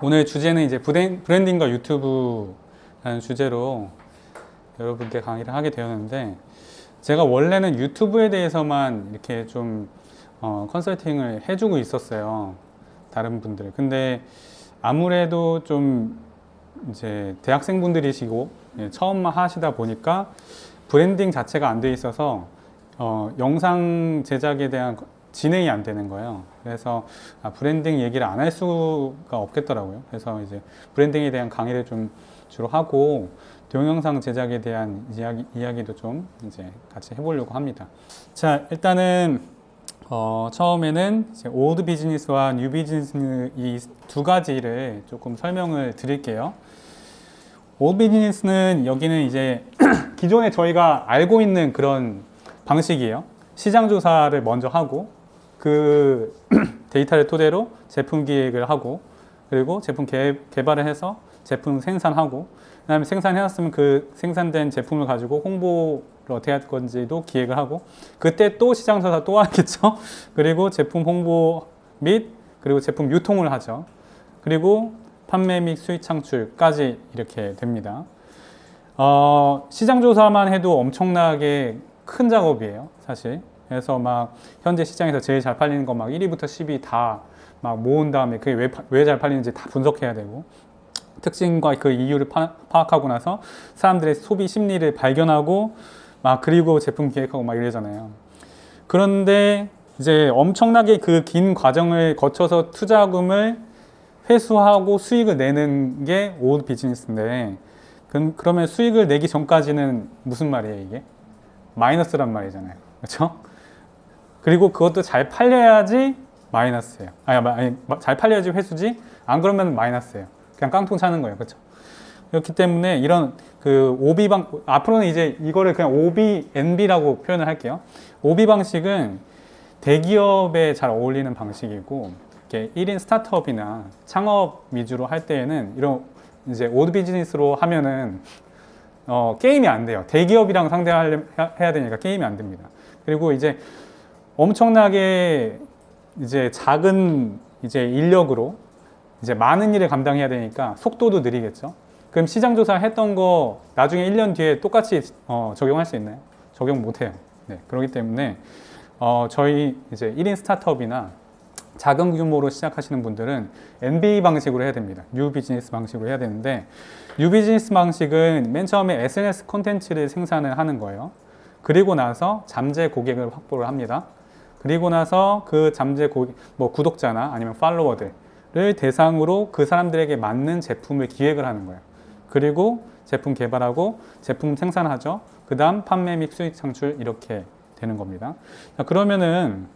오늘 주제는 이제 브랜- 브랜딩과 유튜브라는 주제로 여러분께 강의를 하게 되었는데 제가 원래는 유튜브에 대해서만 이렇게 좀 어, 컨설팅을 해주고 있었어요. 다른 분들. 근데 아무래도 좀 이제 대학생분들이시고 예, 처음만 하시다 보니까 브랜딩 자체가 안 돼 있어서 어, 영상 제작에 대한 거- 진행이 안 되는 거예요. 그래서 아, 브랜딩 얘기를 안 할 수가 없겠더라고요. 그래서 이제 브랜딩에 대한 강의를 좀 주로 하고 동영상 제작에 대한 이야기, 이야기도 좀 이제 같이 해보려고 합니다. 자, 일단은 어, 처음에는 이제 올드 비즈니스와 뉴 비즈니스 이 두 가지를 조금 설명을 드릴게요. 올드 비즈니스는 여기는 이제 기존에 저희가 알고 있는 그런 방식이에요. 시장 조사를 먼저 하고 그 데이터를 토대로 제품 기획을 하고 그리고 제품 개, 개발을 해서 제품 생산하고 그다음에 생산해놨으면 그 생산된 제품을 가지고 홍보를 어떻게 할 건지도 기획을 하고 그때 또 시장 조사 또 하겠죠. 그리고 제품 홍보 및 그리고 제품 유통을 하죠. 그리고 판매 및 수익 창출까지 이렇게 됩니다. 어, 시장 조사만 해도 엄청나게 큰 작업이에요, 사실. 그래서 막 현재 시장에서 제일 잘 팔리는 거 막 1위부터 10위 다 막 모은 다음에 그게 왜잘 팔리는지 다 분석해야 되고 특징과 그 이유를 파, 파악하고 나서 사람들의 소비 심리를 발견하고 막 그리고 제품 기획하고 막 이러잖아요. 그런데 이제 엄청나게 그 긴 과정을 거쳐서 투자금을 회수하고 수익을 내는 게올 비즈니스인데 그, 그러면 수익을 내기 전까지는 무슨 말이에요 이게? 마이너스란 말이잖아요. 그렇죠? 그리고 그것도 잘 팔려야지 마이너스예요. 아니, 마- 아니 마- 잘 팔려야지 회수지. 안 그러면 마이너스예요. 그냥 깡통 차는 거예요. 그렇죠? 그렇기 때문에 이런 그 OB 방 앞으로는 이제 이거를 그냥 OB NB라고 표현을 할게요. OB 방식은 대기업에 잘 어울리는 방식이고 이렇게 1인 스타트업이나 창업 위주로 할 때에는 이런 이제 오드 비즈니스로 하면은 어, 게임이 안 돼요. 대기업이랑 상대해야 되니까 게임이 안 됩니다. 그리고 이제 엄청나게 이제 작은 이제 인력으로 이제 많은 일을 감당해야 되니까 속도도 느리겠죠. 그럼 시장 조사 했던 거 나중에 1년 뒤에 똑같이 어, 적용할 수 있나요? 적용 못 해요. 네. 그렇기 때문에 어, 저희 이제 1인 스타트업이나 작은 규모로 시작하시는 분들은 NB 방식으로 해야 됩니다. 뉴 비즈니스 방식으로 해야 되는데 뉴 비즈니스 방식은 맨 처음에 SNS 콘텐츠를 생산을 하는 거예요. 그리고 나서 잠재 고객을 확보를 합니다. 그리고 나서 그 잠재 고객, 뭐 구독자나 아니면 팔로워들을 대상으로 그 사람들에게 맞는 제품을 기획을 하는 거예요. 그리고 제품 개발하고 제품 생산하죠. 그 다음 판매 및 수익 창출 이렇게 되는 겁니다. 자, 그러면은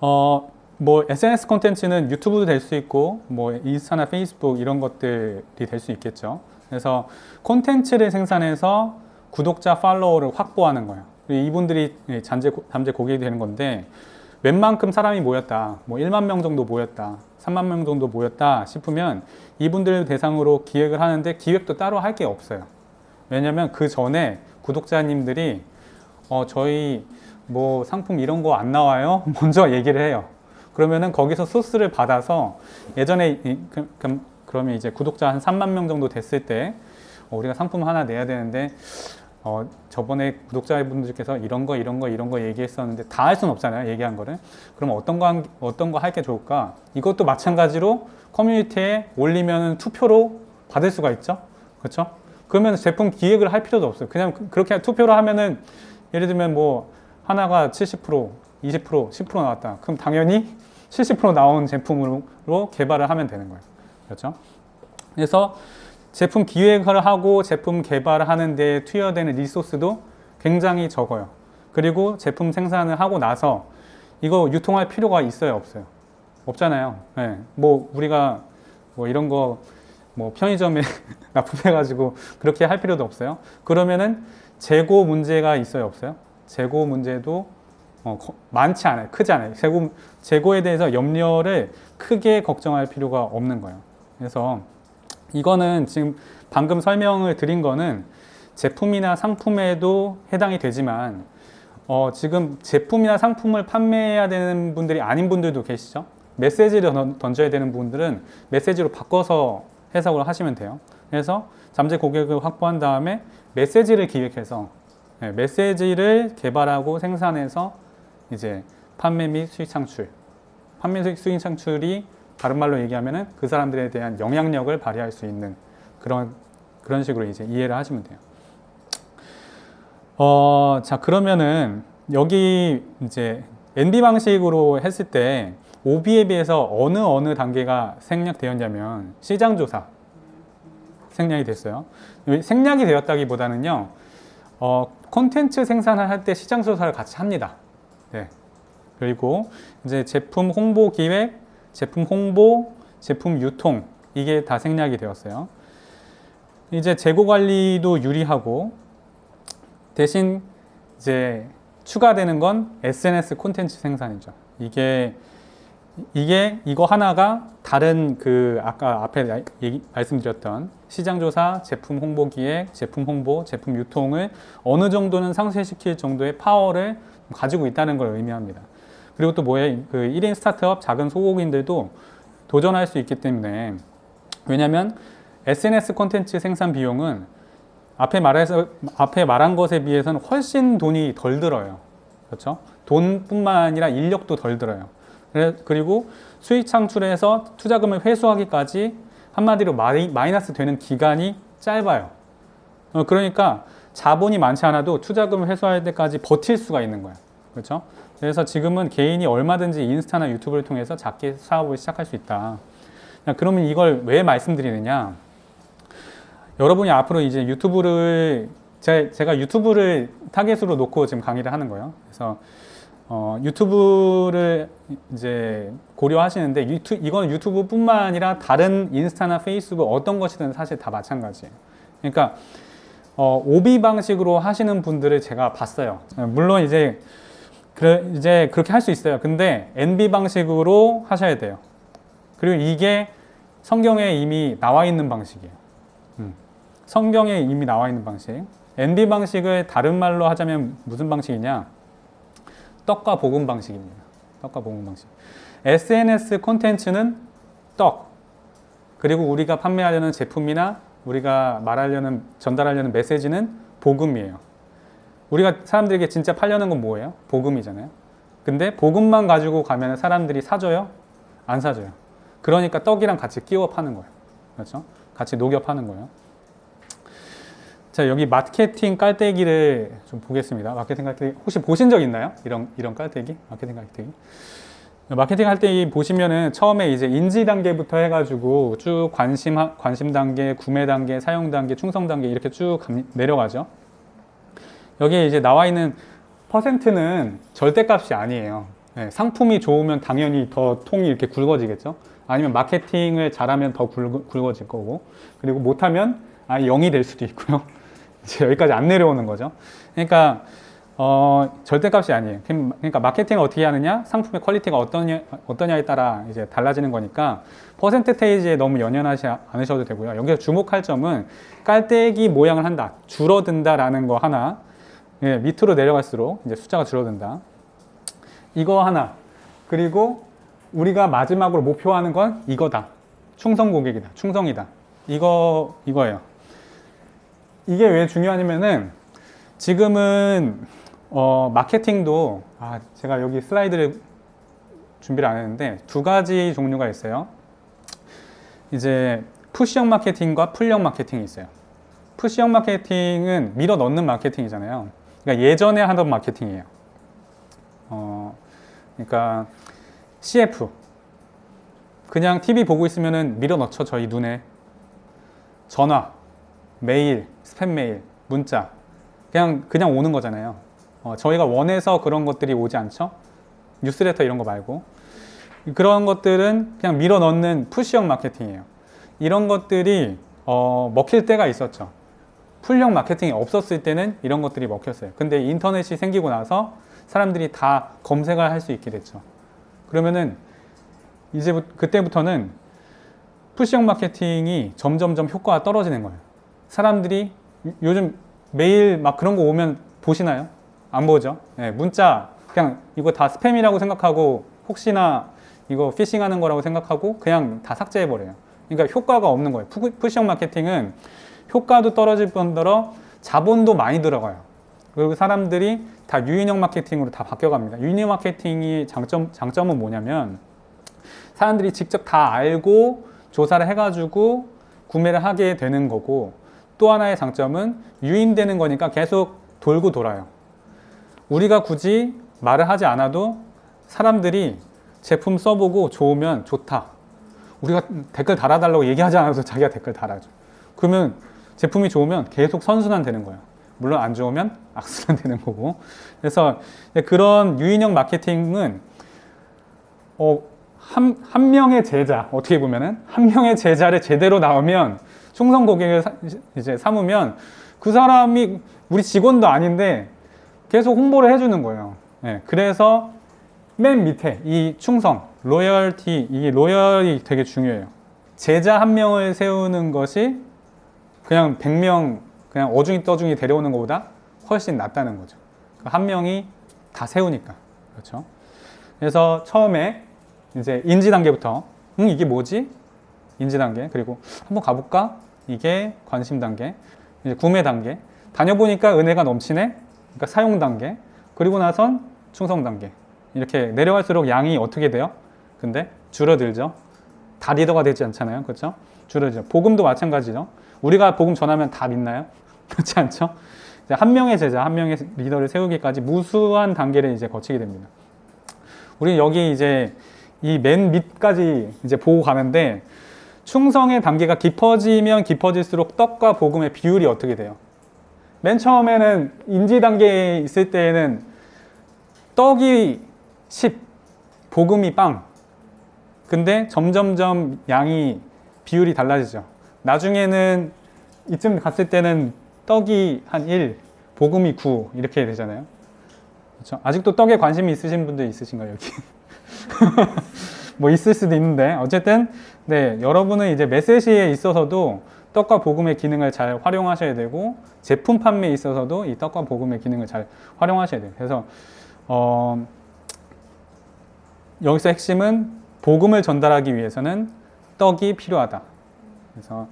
어, 뭐 SNS 콘텐츠는 유튜브도 될 수 있고 뭐 인스타나 페이스북 이런 것들이 될 수 있겠죠. 그래서 콘텐츠를 생산해서 구독자 팔로워를 확보하는 거예요. 그리고 이분들이 잠재 잠재 고객이 되는 건데 웬만큼 사람이 모였다. 뭐 1만 명 정도 모였다. 3만 명 정도 모였다 싶으면 이분들 대상으로 기획을 하는데 기획도 따로 할 게 없어요. 왜냐면 그 전에 구독자님들이 어 저희 뭐 상품 이런 거 안 나와요? 먼저 얘기를 해요. 그러면은 거기서 소스를 받아서 예전에 이- 그, 그, 그러면 이제 구독자 한 3만 명 정도 됐을 때 어, 우리가 상품 하나 내야 되는데 어, 저번에 구독자분들께서 이런 거 이런 거 이런 거 얘기했었는데 다 할 수는 없잖아요. 얘기한 거를. 그럼 어떤 거 한- 어떤 거 할 게 좋을까? 이것도 마찬가지로 커뮤니티에 올리면 투표로 받을 수가 있죠. 그렇죠? 그러면 제품 기획을 할 필요도 없어요. 그냥 그- 그렇게 투표로 하면은 예를 들면 뭐 하나가 70%, 20%, 10% 나왔다. 그럼 당연히 70% 나온 제품으로 개발을 하면 되는 거예요. 그렇죠? 그래서 제품 기획을 하고 제품 개발을 하는 데 투여되는 리소스도 굉장히 적어요. 그리고 제품 생산을 하고 나서 이거 유통할 필요가 있어요, 없어요? 없잖아요. 네. 뭐 우리가 뭐 이런 거 뭐 편의점에 납품해가지고 그렇게 할 필요도 없어요. 그러면은 재고 문제가 있어요, 없어요? 재고 문제도 어, 거- 많지 않아요. 크지 않아요. 재고, 재고에 대해서 염려를 크게 걱정할 필요가 없는 거예요. 그래서 이거는 지금 방금 설명을 드린 거는 제품이나 상품에도 해당이 되지만 어, 지금 제품이나 상품을 판매해야 되는 분들이 아닌 분들도 계시죠. 메시지를 던- 던져야 되는 부분들은 메시지로 바꿔서 해석을 하시면 돼요. 그래서 잠재 고객을 확보한 다음에 메시지를 기획해서 네, 메시지를 개발하고 생산해서 이제 판매 및 수익 창출. 판매 수익 창출이 다른 말로 얘기하면은 그 사람들에 대한 영향력을 발휘할 수 있는 그런 그런 식으로 이제 이해를 하시면 돼요. 어, 자 그러면은 여기 이제 NB 방식으로 했을 때 OB에 비해서 어느 어느 단계가 생략되었냐면 시장 조사 생략이 됐어요. 생략이 되었다기보다는요. 어, 콘텐츠 생산을 할 때 시장 조사를 같이 합니다. 네. 그리고 이제 제품 홍보 기획, 제품 홍보, 제품 유통 이게 다 생략이 되었어요. 이제 재고 관리도 유리하고 대신 이제 추가되는 건 SNS 콘텐츠 생산이죠. 이게 이게 이거 하나가 다른 그 아까 앞에 얘기, 말씀드렸던 시장 조사, 제품 홍보 기획, 제품 홍보, 제품 유통을 어느 정도는 상쇄시킬 정도의 파워를 가지고 있다는 걸 의미합니다. 그리고 또 뭐예요? 그 1인 스타트업 작은 소고기인들도 도전할 수 있기 때문에 왜냐하면 SNS 콘텐츠 생산 비용은 앞에 말해서 앞에 말한 것에 비해서는 훨씬 돈이 덜 들어요. 그렇죠? 돈뿐만 아니라 인력도 덜 들어요. 그리고 수익 창출해서 투자금을 회수하기까지 한마디로 마이, 마이너스 되는 기간이 짧아요. 어, 그러니까 자본이 많지 않아도 투자금을 회수할 때까지 버틸 수가 있는 거예요. 그렇죠? 그래서 지금은 개인이 얼마든지 인스타나 유튜브를 통해서 작게 사업을 시작할 수 있다. 자, 그러면 이걸 왜 말씀드리느냐? 여러분이 앞으로 이제 유튜브를 제, 제가 유튜브를 타겟으로 놓고 지금 강의를 하는 거예요. 그래서 어, 유튜브를 이제 고려하시는데 유튜, 이건 유튜브뿐만 아니라 다른 인스타나 페이스북 어떤 것이든 사실 다 마찬가지예요. 그러니까 어, 오비 방식으로 하시는 분들을 제가 봤어요. 물론 이제 그래, 이제 그렇게 할 수 있어요. 근데 NB 방식으로 하셔야 돼요. 그리고 이게 성경에 이미 나와 있는 방식이에요. 음. 성경에 이미 나와 있는 방식. NB 방식을 다른 말로 하자면 무슨 방식이냐? 떡과 볶음 방식입니다. 떡과 볶음 방식. SNS 콘텐츠는 떡. 그리고 우리가 판매하려는 제품이나 우리가 말하려는 전달하려는 메시지는 복음이에요. 우리가 사람들에게 진짜 팔려는 건 뭐예요? 복음이잖아요. 근데 복음만 가지고 가면 사람들이 사줘요? 안 사줘요. 그러니까 떡이랑 같이 끼워 파는 거예요. 그렇죠? 같이 녹여 파는 거예요. 자, 여기 마케팅 깔때기를 좀 보겠습니다. 마케팅 깔때기. 혹시 보신 적 있나요? 이런, 이런 깔때기? 마케팅 깔때기. 마케팅 깔때기 보시면은 처음에 이제 인지 단계부터 해가지고 쭉 관심, 하- 관심 단계, 구매 단계, 사용 단계, 충성 단계 이렇게 쭉 감- 내려가죠. 여기에 이제 나와 있는 퍼센트는 절대값이 아니에요. 네, 상품이 좋으면 당연히 더 통이 이렇게 굵어지겠죠. 아니면 마케팅을 잘하면 더 굵, 굵어 질 거고, 그리고 못하면 아예 0이 될 수도 있고요. 이제 여기까지 안 내려오는 거죠. 그러니까 어, 절대값이 아니에요. 그러니까 마케팅을 어떻게 하느냐, 상품의 퀄리티가 어떠냐, 어떠냐에 따라 이제 달라지는 거니까 퍼센테이지에 너무 연연하지 않으셔도 되고요. 여기서 주목할 점은 깔때기 모양을 한다, 줄어든다라는 거 하나, 예, 밑으로 내려갈수록 이제 숫자가 줄어든다. 이거 하나. 그리고 우리가 마지막으로 목표하는 건 이거다. 충성 고객이다. 충성이다. 이거 이거예요. 이게 왜 중요하냐면은 지금은 어, 마케팅도 아, 제가 여기 슬라이드를 준비를 안 했는데 두 가지 종류가 있어요. 이제 푸시형 마케팅과 풀형 마케팅이 있어요. 푸시형 마케팅은 밀어 넣는 마케팅이잖아요. 그러니까 예전에 하던 마케팅이에요. 어, 그러니까 CF 그냥 TV 보고 있으면은 밀어 넣죠 저희 눈에 전화, 메일, 스팸 메일, 문자 그냥 그냥 오는 거잖아요. 어, 저희가 원해서 그런 것들이 오지 않죠. 뉴스레터 이런 거 말고 그런 것들은 그냥 밀어 넣는 푸시형 마케팅이에요. 이런 것들이 어, 먹힐 때가 있었죠. 풀형 마케팅이 없었을 때는 이런 것들이 먹혔어요. 근데 인터넷이 생기고 나서 사람들이 다 검색을 할 수 있게 됐죠. 그러면은 이제 그때부터는 푸시형 마케팅이 점점점 효과가 떨어지는 거예요. 사람들이 요- 요즘 메일 막 그런 거 오면 보시나요? 안 보죠. 예, 문자 그냥 이거 다 스팸이라고 생각하고 혹시나 이거 피싱하는 거라고 생각하고 그냥 다 삭제해 버려요. 그러니까 효과가 없는 거예요. 푸- 푸시형 마케팅은 효과도 떨어질 뿐더러 자본도 많이 들어가요. 그리고 사람들이 다 유인형 마케팅으로 다 바뀌어갑니다. 유인형 마케팅이 장점 장점은 뭐냐면 사람들이 직접 다 알고 조사를 해가지고 구매를 하게 되는 거고 또 하나의 장점은 유인되는 거니까 계속 돌고 돌아요. 우리가 굳이 말을 하지 않아도 사람들이 제품 써보고 좋으면 좋다. 우리가 댓글 달아달라고 얘기하지 않아도 자기가 댓글 달아줘. 그러면 제품이 좋으면 계속 선순환 되는 거예요. 물론 안 좋으면 악순환 되는 거고. 그래서 그런 유인형 마케팅은 어, 한, 한 명의 제자, 어떻게 보면은 한 명의 제자를 제대로 나오면 충성 고객을 사- 이제 삼으면 그 사람이 우리 직원도 아닌데 계속 홍보를 해주는 거예요. 예, 그래서 맨 밑에 이 충성, 로열티, 이 로열이 되게 중요해요. 제자 한 명을 세우는 것이 그냥 100명 그냥 어중이 떠중이 데려오는 것보다 훨씬 낫다는 거죠. 그한 명이 다 세우니까. 그렇죠. 그래서 처음에 이제 인지 단계부터 음 이게 뭐지? 인지 단계 그리고 한번 가볼까? 이게 관심 단계 이제 구매 단계 다녀보니까 은혜가 넘치네 그러니까 사용 단계 그리고 나선 충성 단계 이렇게 내려갈수록 양이 어떻게 돼요? 근데 줄어들죠 다 리더가 되지 않잖아요 그렇죠? 줄어들죠 복음도 마찬가지죠 우리가 복음 전하면 다 믿나요? 그렇지 않죠? 한 명의 제자 한 명의 리더를 세우기까지 무수한 단계를 이제 거치게 됩니다 우리 여기 이제 이 맨 밑까지 이제 보고 가는데 충성의 단계가 깊어지면 깊어질수록 떡과 복음의 비율이 어떻게 돼요? 맨 처음에는 인지 단계에 있을 때에는 떡이 10, 복음이 빵. 근데 점점점 양이 비율이 달라지죠. 나중에는 이쯤 갔을 때는 떡이 한 1, 복음이 9 이렇게 되잖아요. 그렇죠? 아직도 떡에 관심이 있으신 분들 있으신가요, 여기? 뭐 있을 수도 있는데 어쨌든 네 여러분은 이제 메시지에 있어서도 떡과 복음의 기능을 잘 활용하셔야 되고 제품 판매에 있어서도 이 떡과 복음의 기능을 잘 활용하셔야 돼요. 그래서 어, 여기서 핵심은 복음을 전달하기 위해서는 떡이 필요하다. 그래서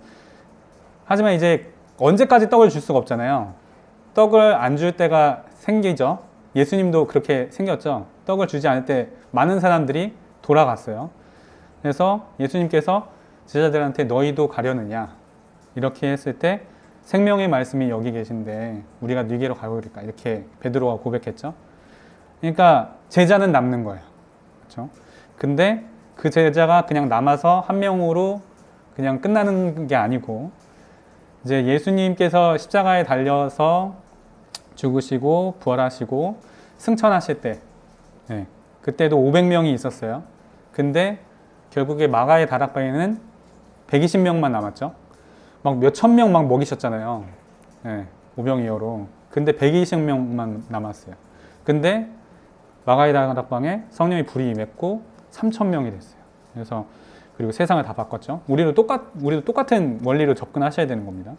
하지만 이제 언제까지 떡을 줄 수가 없잖아요. 떡을 안 줄 때가 생기죠. 예수님도 그렇게 생겼죠. 떡을 주지 않을 때 많은 사람들이 돌아갔어요. 그래서 예수님께서 제자들한테 너희도 가려느냐 이렇게 했을 때 생명의 말씀이 여기 계신데 우리가 네게로 가고 그럴까 이렇게 베드로가 고백했죠. 그러니까 제자는 남는 거예요. 그렇죠? 근데 그 제자가 그냥 남아서 한 명으로 그냥 끝나는 게 아니고 이제 예수님께서 십자가에 달려서 죽으시고 부활하시고 승천하실 때 네, 그때도 500명이 있었어요. 근데 결국에 마가의 다락방에는 120명만 남았죠. 막 몇 천 명 막 먹이셨잖아요. 네, 오병이어로. 근데 120명만 남았어요. 근데 마가의 다락방에 성령이 불이 임했고 3천 명이 됐어요. 그래서 그리고 세상을 다 바꿨죠. 우리도 똑같 우리도 똑같은 원리로 접근하셔야 되는 겁니다.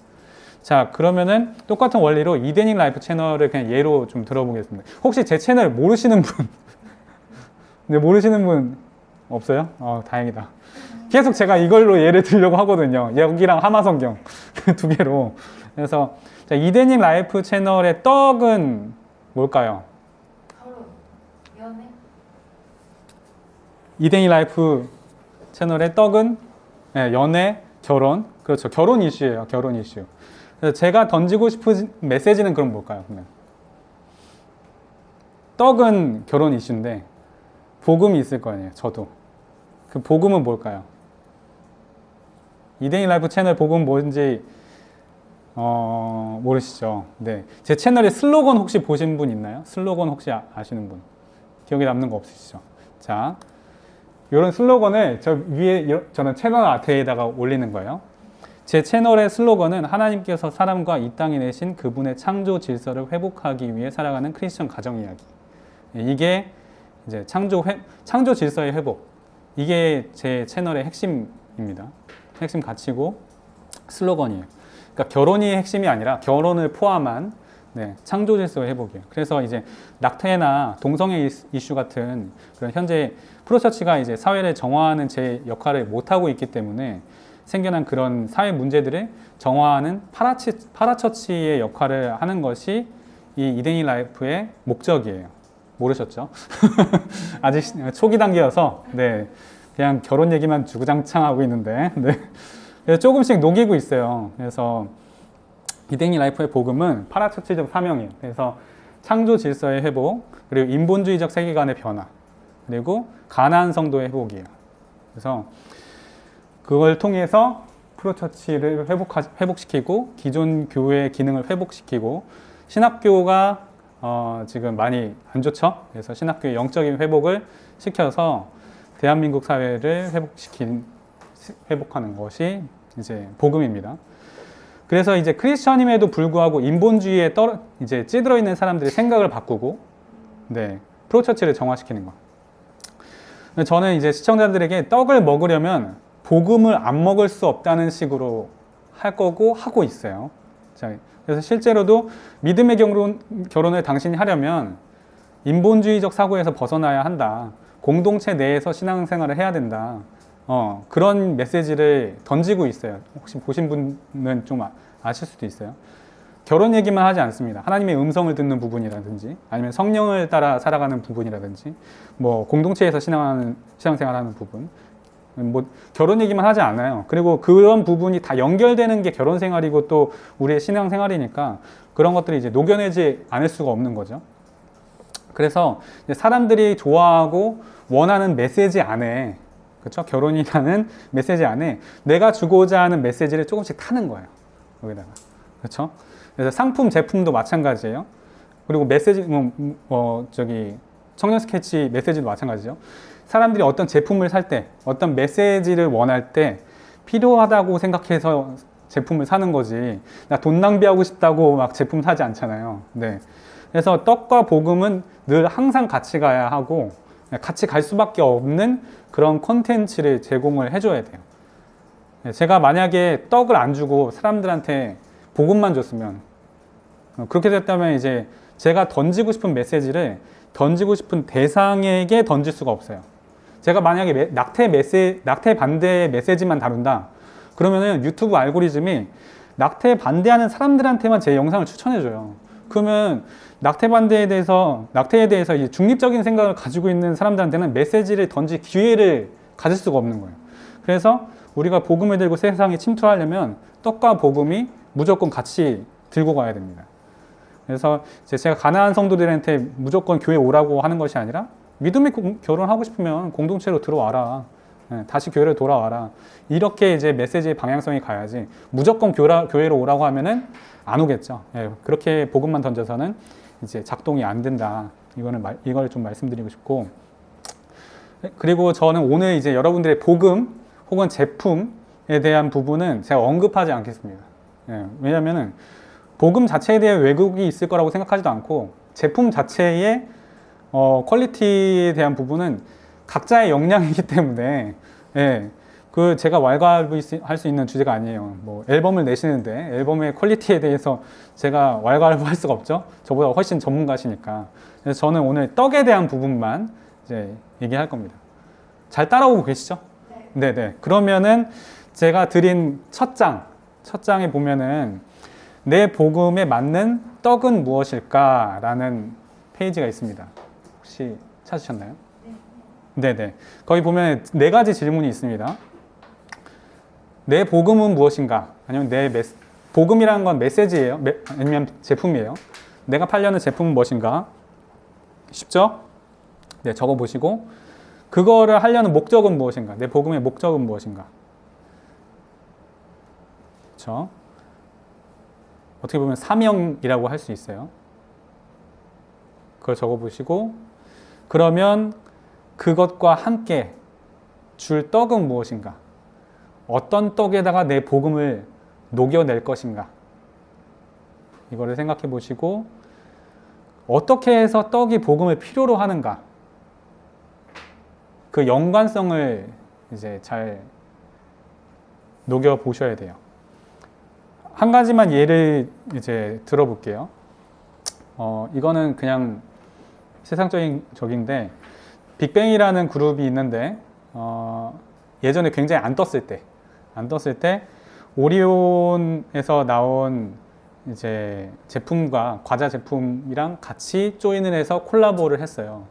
자, 그러면은 똑같은 원리로 이데닝 라이프 채널을 그냥 예로 좀 들어보겠습니다. 혹시 제 채널 모르시는 분? 네, 모르시는 분 없어요? 어, 다행이다. 계속 제가 이걸로 예를 들려고 하거든요. 여기랑 하마성경 두 개로. 그래서 자, 이데닝 라이프 채널의 떡은 뭘까요? 이데니 라이프 채널의 떡은 예, 연애, 결혼. 그렇죠. 결혼 이슈예요. 결혼 이슈. 그래서 제가 던지고 싶은 메시지는 그럼 뭘까요? 그러면 떡은 결혼 이슈인데 복음이 있을 거 아니에요. 저도. 그 복음은 뭘까요? 이데니 라이프 채널 복음 뭔지 어, 모르시죠? 네. 제 채널의 슬로건 혹시 보신 분 있나요? 슬로건 혹시 아, 아시는 분? 기억에 남는 거 없으시죠? 자, 이런 슬로건을 저 위에 여- 저는 채널 아트에다가 올리는 거예요. 제 채널의 슬로건은 하나님께서 사람과 이 땅에 내신 그분의 창조 질서를 회복하기 위해 살아가는 크리스천 가정 이야기. 이게 이제 창조 회, 창조 질서의 회복. 이게 제 채널의 핵심입니다. 핵심 가치고 슬로건이에요. 그러니까 결혼이 핵심이 아니라 결혼을 포함한 네, 창조 질서의 회복이에요. 그래서 이제 낙태나 동성애 이슈 같은 그런 현재 프로처치가 이제 사회를 정화하는 제 역할을 못 하고 있기 때문에 생겨난 그런 사회 문제들을 정화하는 파라치, 파라처치의 역할을 하는 것이 이 이데니 라이프의 목적이에요. 모르셨죠? 아직 시- 초기 단계여서 네 그냥 결혼 얘기만 주구장창 하고 있는데 네 조금씩 녹이고 있어요. 그래서 이데니 라이프의 복음은 파라처치적 사명이에요. 그래서 창조 질서의 회복 그리고 인본주의적 세계관의 변화 그리고 가나안 성도의 회복이에요. 그래서 그걸 통해서 프로처치를 회복하, 회복시키고 기존 교회의 기능을 회복시키고 신학교가 어, 지금 많이 안 좋죠. 그래서 신학교의 영적인 회복을 시켜서 대한민국 사회를 회복시킨 회복하는 것이 이제 복음입니다. 그래서 이제 크리스천임에도 불구하고 인본주의에 떨어 이제 찌들어 있는 사람들의 생각을 바꾸고 네 프로처치를 정화시키는 거. 저는 이제 시청자들에게 떡을 먹으려면 복음을 안 먹을 수 없다는 식으로 할 거고 하고 있어요. 자, 그래서 실제로도 믿음의 결혼, 결혼을 당신이 하려면 인본주의적 사고에서 벗어나야 한다. 공동체 내에서 신앙생활을 해야 된다. 어, 그런 메시지를 던지고 있어요. 혹시 보신 분은 좀 아- 아실 수도 있어요. 결혼 얘기만 하지 않습니다. 하나님의 음성을 듣는 부분이라든지, 아니면 성령을 따라 살아가는 부분이라든지, 뭐 공동체에서 신앙하는 신앙생활하는 부분, 뭐 결혼 얘기만 하지 않아요. 그리고 그런 부분이 다 연결되는 게 결혼 생활이고 또 우리의 신앙 생활이니까 그런 것들이 이제 녹여내지 않을 수가 없는 거죠. 그래서 사람들이 좋아하고 원하는 메시지 안에 그렇죠? 결혼이라는 메시지 안에 내가 주고자 하는 메시지를 조금씩 타는 거예요. 여기다가 그렇죠? 그래서 상품 제품도 마찬가지예요. 그리고 메시지 뭐, 뭐 저기 청년 스케치 메시지도 마찬가지죠. 사람들이 어떤 제품을 살 때, 어떤 메시지를 원할 때 필요하다고 생각해서 제품을 사는 거지. 나 돈 낭비하고 싶다고 막 제품 사지 않잖아요. 네. 그래서 떡과 복음은 늘 항상 같이 가야 하고 같이 갈 수밖에 없는 그런 콘텐츠를 제공을 해줘야 돼요. 네, 제가 만약에 떡을 안 주고 사람들한테 복음만 줬으면 어, 그렇게 됐다면 이제 제가 던지고 싶은 메시지를 던지고 싶은 대상에게 던질 수가 없어요. 제가 만약에 메- 낙태 메시 낙태 반대 메시지만 다룬다. 그러면은 유튜브 알고리즘이 낙태 반대하는 사람들한테만 제 영상을 추천해 줘요. 그러면 낙태 반대에 대해서 낙태에 대해서 이제 중립적인 생각을 가지고 있는 사람들한테는 메시지를 던질 기회를 가질 수가 없는 거예요. 그래서 우리가 복음을 들고 세상에 침투하려면 떡과 복음이 무조건 같이 들고 가야 됩니다. 그래서 제가 가난한 성도들한테 무조건 교회 오라고 하는 것이 아니라 믿음의 공- 결혼하고 싶으면 공동체로 들어와라. 예, 다시 교회로 돌아와라. 이렇게 이제 메시지의 방향성이 가야지 무조건 교라, 교회로 오라고 하면은 안 오겠죠. 예, 그렇게 복음만 던져서는 이제 작동이 안 된다. 이거는 말, 이걸 좀 말씀드리고 싶고 예, 그리고 저는 오늘 이제 여러분들의 복음 혹은 제품에 대한 부분은 제가 언급하지 않겠습니다. 예, 왜냐면은 복음 자체에 대해 왜곡이 있을 거라고 생각하지도 않고 제품 자체의 어, 퀄리티에 대한 부분은 각자의 역량이기 때문에 예, 그 제가 왈가할 수 있는 주제가 아니에요. 뭐 앨범을 내시는데 앨범의 퀄리티에 대해서 제가 왈가할 수가 없죠. 저보다 훨씬 전문가시니까. 그래서 저는 오늘 떡에 대한 부분만 이제 얘기할 겁니다. 잘 따라오고 계시죠? 네, 네. 그러면은 제가 드린 첫 장, 첫 장에 보면은 내 복음에 맞는 떡은 무엇일까라는 페이지가 있습니다. 혹시 찾으셨나요? 네, 네. 거기 보면 네 가지 질문이 있습니다. 내 복음은 무엇인가? 아니면 내 메시, 복음이라는 건 메시지예요. 메- 아니면 제품이에요. 내가 팔려는 제품은 무엇인가? 쉽죠? 네, 적어 보시고 그거를 하려는 목적은 무엇인가? 내 복음의 목적은 무엇인가? 그렇죠? 어떻게 보면 사명이라고 할 수 있어요. 그걸 적어 보시고 그러면 그것과 함께 줄 떡은 무엇인가? 어떤 떡에다가 내 복음을 녹여낼 것인가? 이거를 생각해 보시고 어떻게 해서 떡이 복음을 필요로 하는가? 그 연관성을 이제 잘 녹여 보셔야 돼요. 한 가지만 예를 이제 들어볼게요. 어, 이거는 그냥 세상적인 적인데 빅뱅이라는 그룹이 있는데 어, 예전에 굉장히 안 떴을 때, 안 떴을 때 오리온에서 나온 이제 제품과 과자 제품이랑 같이 조인을 해서 콜라보를 했어요.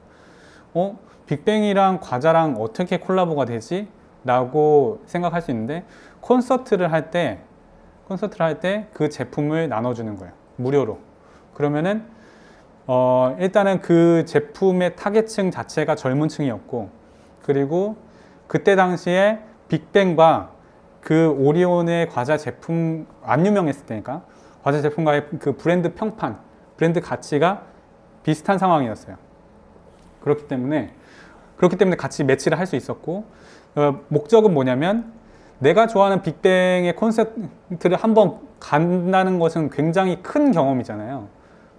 어? 빅뱅이랑 과자랑 어떻게 콜라보가 되지? 라고 생각할 수 있는데 콘서트를 할 때 콘서트를 할 때 그 제품을 나눠주는 거예요. 무료로. 그러면은 어, 일단은 그 제품의 타겟층 자체가 젊은 층이었고 그리고 그때 당시에 빅뱅과 그 오리온의 과자 제품 안 유명했을 때니까 과자 제품과의 그 브랜드 평판, 브랜드 가치가 비슷한 상황이었어요. 그렇기 때문에 그렇기 때문에 같이 매치를 할 수 있었고 어, 목적은 뭐냐면 내가 좋아하는 빅뱅의 콘서트를 한번 간다는 것은 굉장히 큰 경험이잖아요.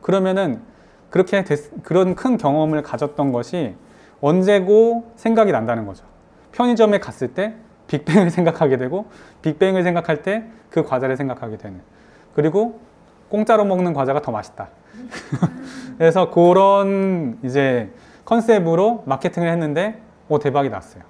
그러면은 그렇게 됐- 그런 큰 경험을 가졌던 것이 언제고 생각이 난다는 거죠. 편의점에 갔을 때 빅뱅을 생각하게 되고 빅뱅을 생각할 때 그 과자를 생각하게 되는. 그리고 공짜로 먹는 과자가 더 맛있다. 그래서 그런 이제 컨셉으로 마케팅을 했는데 오 대박이 났어요.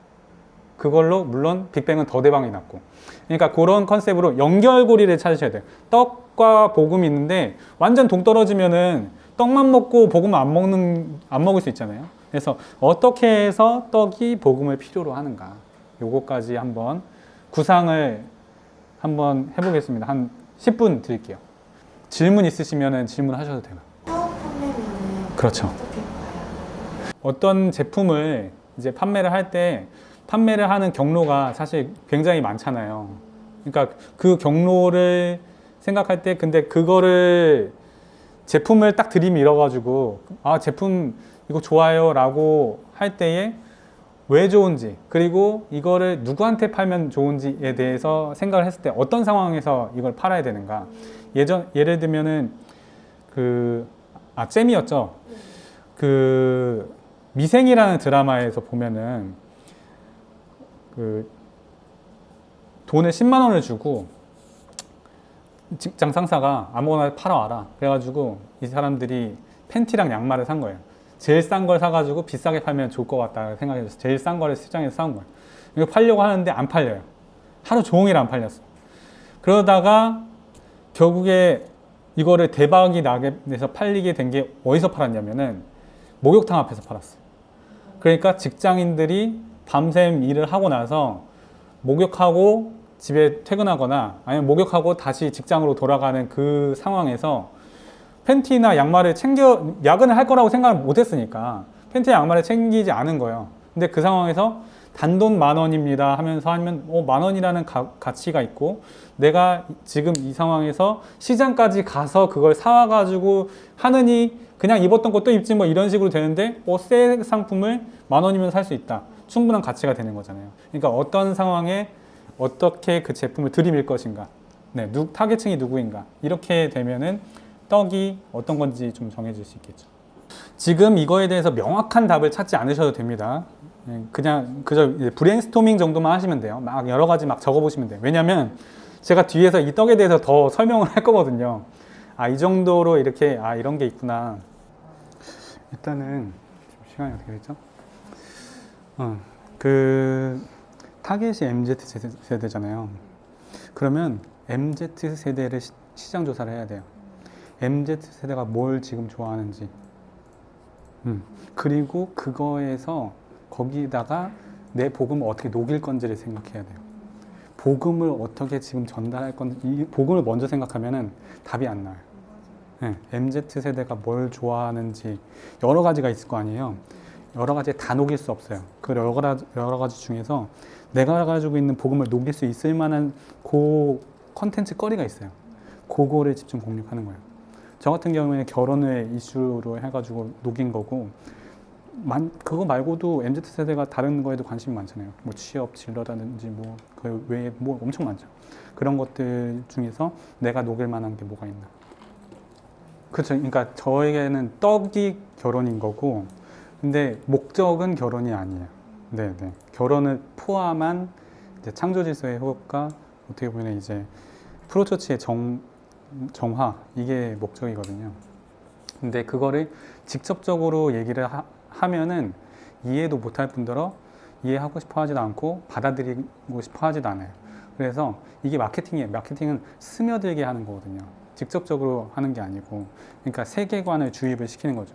그걸로 물론 빅뱅은 더 대박이 났고. 그러니까 그런 컨셉으로 연결고리를 찾으셔야 돼요. 떡과 복음이 있는데 완전 동떨어지면은 떡만 먹고 복음을 안 먹는 안 먹을 수 있잖아요. 그래서 어떻게 해서 떡이 복음을 필요로 하는가. 요거까지 한번 구상을 한번 해보겠습니다. 한 10분 드릴게요. 질문 있으시면은 질문하셔도 돼요. 그렇죠. 어떤 제품을 이제 판매를 할때 판매를 하는 경로가 사실 굉장히 많잖아요. 그러니까 그 경로를 생각할 때 근데 그거를 제품을 딱 들이밀어 가지고 아 제품 이거 좋아요라고 할 때에 왜 좋은지 그리고 이거를 누구한테 팔면 좋은지에 대해서 생각을 했을 때 어떤 상황에서 이걸 팔아야 되는가 예전 예를 들면은 그아 잼이었죠 그 미생이라는 드라마에서 보면은 그 돈을 10만 원을 주고 직장 상사가 아무거나 팔아와라. 그래가지고 이 사람들이 팬티랑 양말을 산 거예요. 제일 싼 걸 사가지고 비싸게 팔면 좋을 것 같다 생각해서 제일 싼 거를 시장에서 사온 거예요. 이거 팔려고 하는데 안 팔려요. 하루 종일 안 팔렸어 그러다가 결국에 이거를 대박이 나게 돼서 팔리게 된 게 어디서 팔았냐면은 목욕탕 앞에서 팔았어요. 그러니까 직장인들이 밤샘 일을 하고 나서 목욕하고 집에 퇴근하거나 아니면 목욕하고 다시 직장으로 돌아가는 그 상황에서 팬티나 양말을 챙겨 야근을 할 거라고 생각을 못 했으니까 팬티 양말을 챙기지 않은 거예요. 근데 그 상황에서 단돈 만 원입니다 하면서 하면 어, 만 원이라는 가, 가치가 있고 내가 지금 이 상황에서 시장까지 가서 그걸 사와가지고 하느니 그냥 입었던 것도 입지 뭐 이런 식으로 되는데 어, 새 상품을 만 원이면 살 수 있다. 충분한 가치가 되는 거잖아요. 그러니까 어떤 상황에 어떻게 그 제품을 들이밀 것인가. 네, 누, 타겟층이 누구인가. 이렇게 되면은 떡이 어떤 건지 좀 정해질 수 있겠죠. 지금 이거에 대해서 명확한 답을 찾지 않으셔도 됩니다. 네, 그냥 그저 브레인스토밍 정도만 하시면 돼요. 막 여러 가지 막 적어보시면 돼요. 왜냐하면 제가 뒤에서 이 떡에 대해서 더 설명을 할 거거든요. 아, 이 정도로 이렇게 아 이런 게 있구나. 일단은 시간이 어떻게 됐죠? 어, 그 타겟이 MZ 세대- 세대잖아요. 그러면 MZ 세대를 시, 시장 조사를 해야 돼요. MZ 세대가 뭘 지금 좋아하는지. 음, 그리고 그거에서 거기다가 내 복음을 어떻게 녹일 건지를 생각해야 돼요. 복음을 어떻게 지금 전달할 건지, 이 복음을 먼저 생각하면은 답이 안 나와요. 네, MZ 세대가 뭘 좋아하는지 여러 가지가 있을 거 아니에요. 여러 가지 다 녹일 수 없어요. 그 여러 가지, 여러 가지 중에서 내가 가지고 있는 복음을 녹일 수 있을 만한 그 컨텐츠 거리가 있어요. 그거를 집중 공략하는 거예요. 저 같은 경우에는 결혼을 이슈로 해가지고 녹인 거고, 만, 그거 말고도 MZ 세대가 다른 거에도 관심이 많잖아요. 뭐 취업, 진로라든지 뭐 그 외에 뭐 엄청 많죠. 그런 것들 중에서 내가 녹일 만한 게 뭐가 있나. 그렇죠. 그러니까 저에게는 떡이 결혼인 거고, 근데 목적은 결혼이 아니에요. 네, 네. 결혼을 포함한 창조 질서의 효과, 어떻게 보면 이제 프로처치의 정 정화 이게 목적이거든요. 근데 그거를 직접적으로 얘기를 하, 하면은 이해도 못할 뿐더러 이해하고 싶어 하지도 않고 받아들이고 싶어 하지도 않아요. 그래서 이게 마케팅이에요. 마케팅은 스며들게 하는 거거든요. 직접적으로 하는 게 아니고, 그러니까 세계관을 주입을 시키는 거죠.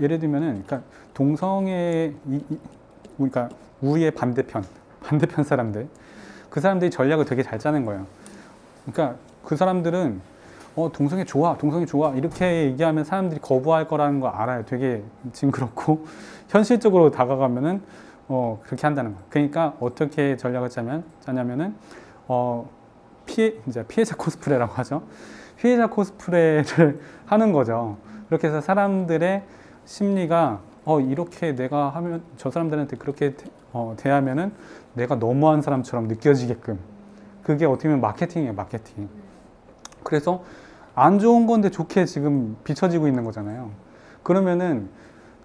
예를 들면은, 그러니까 동성애, 그러니까 우리의 반대편, 반대편 사람들, 그 사람들이 전략을 되게 잘 짜는 거예요. 그러니까 그 사람들은 어 동성애 좋아, 동성애 좋아 이렇게 얘기하면 사람들이 거부할 거라는 거 알아요. 되게 징그럽고 현실적으로 다가가면은 어 그렇게 한다는 거예요. 그러니까 어떻게 전략을 짜면 짜냐면은 어 피해 이제 피해자 코스프레라고 하죠. 피해자 코스프레를 하는 거죠. 그렇게 해서 사람들의 심리가 어 이렇게 내가 하면 저 사람들한테 그렇게 대, 어, 대하면은 내가 너무한 사람처럼 느껴지게끔. 그게 어떻게 보면 마케팅이에요 마케팅. 그래서 안 좋은 건데 좋게 지금 비춰지고 있는 거잖아요. 그러면은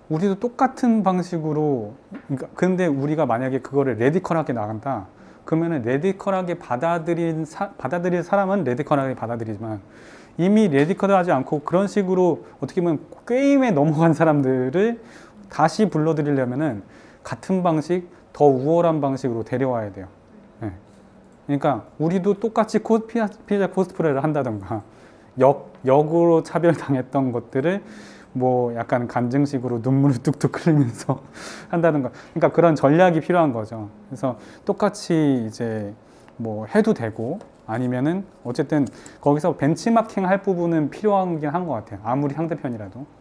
우리도 똑같은 방식으로 그러니까 근데 우리가 만약에 그거를 레디컬하게 나간다. 그러면은 레디컬하게 받아들인 사, 받아들일 사람은 레디컬하게 받아들이지만 이미 레디컬하지 않고 그런 식으로 어떻게 보면 게임에 넘어간 사람들을 다시 불러들이려면은 같은 방식 더 우월한 방식으로 데려와야 돼요. 네. 그러니까 우리도 똑같이 코, 피자, 피자 코스프레를 한다던가 역 역으로 차별당했던 것들을 뭐 약간 간증식으로 눈물을 뚝뚝 흘리면서 한다든가 그러니까 그런 전략이 필요한 거죠. 그래서 똑같이 이제 뭐 해도 되고 아니면은 어쨌든 거기서 벤치마킹 할 부분은 필요하긴 한것 같아요. 아무리 상대편이라도.